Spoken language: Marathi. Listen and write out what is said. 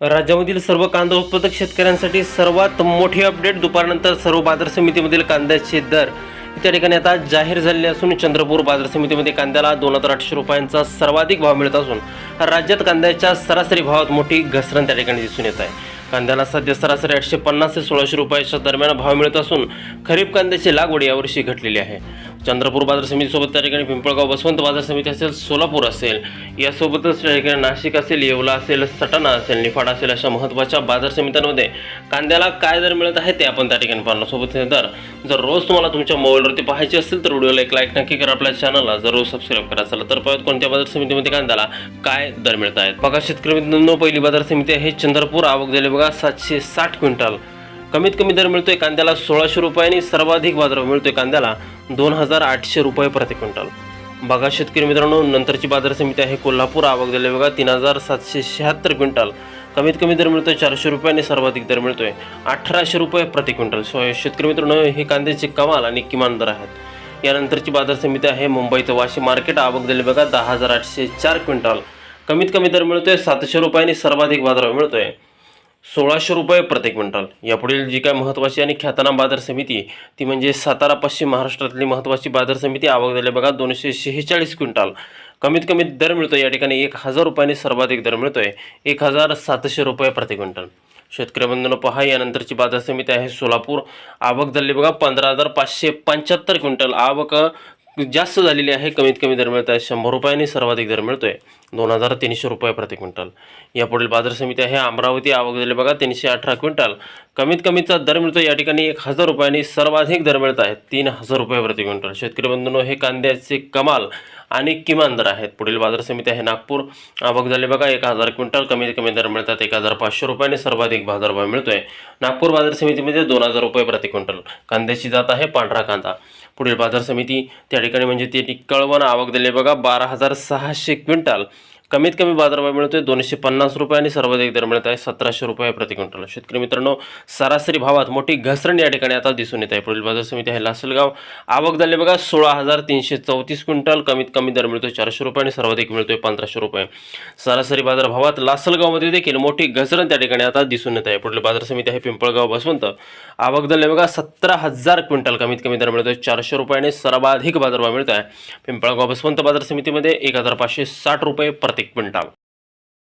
राज्यामधील सर्व कांदा उत्पादक शेतकऱ्यांसाठी सर्वात मोठी अपडेट दुपारनंतर सर्व बाजार समितीमधील कांद्याचे दर. त्या ठिकाणी आता जाहीर झालेले असून चंद्रपूर बाजार समितीमध्ये कांद्याला दोन हजार आठशे रुपयांचा सर्वाधिक भाव मिळत असून राज्यात कांद्याच्या सरासरी भावात मोठी घसरण त्या ठिकाणी दिसून येत आहे. कांद्याला सध्या सरासरी आठशे पन्नास ते सोळाशे रुपयाच्या दरम्यान भाव मिळत असून खरीप कांद्याची लागवड यावर्षी घटलेली आहे. चंद्रपूर बाजार समितीसोबत त्या ठिकाणी पिंपळगाव बसवंत बाजार समिती असेल सोलापूर असेल यासोबतच त्या ठिकाणी नाशिक असेल येवला असेल सटाणा असेल निफाड असेल अशा महत्त्वाच्या बाजार समित्यांमध्ये कांद्याला काय दर मिळत आहे ते आपण त्या ठिकाणी पाहणार सोबत दर जर रोज तुम्हाला तुमच्या मोबाईलवरती पाहायचे असेल तर व्हिडिओला एक लाईक नक्की करा आपल्या चॅनलला जरूर सबस्क्राईब करा. चला तर परत कोणत्या बाजार समितीमध्ये कांद्याला काय दर मिळत आहेत. बघा शेतकरी मित्रांनो पहिली बाजार समिती आहे चंद्रपूर. आवक झाले बघा सातशे साठ क्विंटल. कमीत कमी दर मिळतोय कांद्याला सोळाशे रुपयांनी सर्वाधिक बाजार मिळतोय कांद्याला दोन हजार आठशे रुपये प्रति क्विंटल. बघा शेतकरी मित्रांनो नंतरची बाजार समिती आहे कोल्हापूर. आवक दिले बघा तीन हजार सातशे शहात्तर क्विंटल. कमीत कमी दर मिळतोय चारशे रुपयाने सर्वाधिक दर मिळतोय अठराशे रुपये प्रति क्विंटल. सो शेतकरी मित्रांनो हे कांद्याचे कमाल आणि किमान दर आहेत. यानंतरची बाजार समिती आहे मुंबईचं वाशी मार्केट. आवक दिले बघा दहा हजार आठशे चार क्विंटल. कमीत कमी दर मिळतोय सातशे रुपयाने सर्वाधिक बाजार मिळतोय. सोळाशे रुपये प्रति क्विंटल. यापुढील जी काय महत्त्वाची आणि ख्यातनाम बाजार समिती ती म्हणजे सातारा पश्चिम महाराष्ट्रातली महत्त्वाची बाजार समिती आवक झाली. बघा दोनशे शेहेचाळीस क्विंटल. कमीत कमी दर मिळतो या ठिकाणी एक हजार रुपयाने सर्वाधिक दर मिळतोय. एक हजार सातशे रुपये प्रति क्विंटल. शेतकरी बंधनं पहा यानंतरची बाजार समिती आहे सोलापूर. आवक झाली बघा पंधरा हजार पाचशे पंच्याहत्तर क्विंटल. आवक जास्त झालेली आहे कमीत कमी दर मिळत आहे शंभर रुपयांनी सर्वाधिक दर मिळतोय. दोन हजार तीनशे रुपये प्रति क्विंटल. यापुढील बाजार समिती आहे अमरावती आवक झाली बघा तीनशे अठरा क्विंटल. कमीत कमीचा दर मिळतो या ठिकाणी एक हजार रुपयांनी सर्वाधिक दर मिळत आहेत तीन हजार रुपये प्रति क्विंटल. शेतकरी बंधूंनो हे कांद्याचे कमाल आणि किमान दर आहेत. पुढील बाजार समिती आहे नागपूर आवक झाली बघा एक हजार क्विंटल कमीत कमी दर मिळतात एक हजार पाचशे रुपयांनी सर्वाधिक बाजारभाव मिळतोय. नागपूर बाजार समितीमध्ये दोन हजार रुपये प्रति क्विंटल. कांद्याची जात आहे पांढरा कांदा. पुढील बाजार समिती त्या ठिकाणी म्हणजे ते कळवण आवक दिले. बघा बारा हजार सहाशे क्विंटल कमीत कमी बाजारभाव मिळतोय दोनशे पन्नास रुपये आणि सर्वाधिक दर मिळत आहे सतराशे रुपये प्रति क्विंटल. शेतकरी मित्रांनो सरासरी भावात मोठी घसरण या ठिकाणी आता दिसून येत आहे. पुढील बाजार समिती आहे लासलगाव. आवक झाली बघा सोळा हजार तीनशे चौतीस क्विंटल. कमीत कमी दर मिळतोय चारशे रुपये आणि सर्वाधिक मिळतोय पंधराशे रुपये. सरासरी बाजार भावात लासलगावमध्ये देखील मोठी घसरण त्या ठिकाणी आता दिसून येत आहे. पुढील बाजार समिती आहे पिंपळगाव बसवंत. आवक झाली बघा सतरा हजार क्विंटल. कमीत कमी दर मिळतोय चारशे रुपये आणि सर्वाधिक बाजारभाव मिळत आहे. पिंपळगाव बसवंत बाजार समितीमध्ये एक हजार पाचशे साठ रुपये प्रति क्विंटल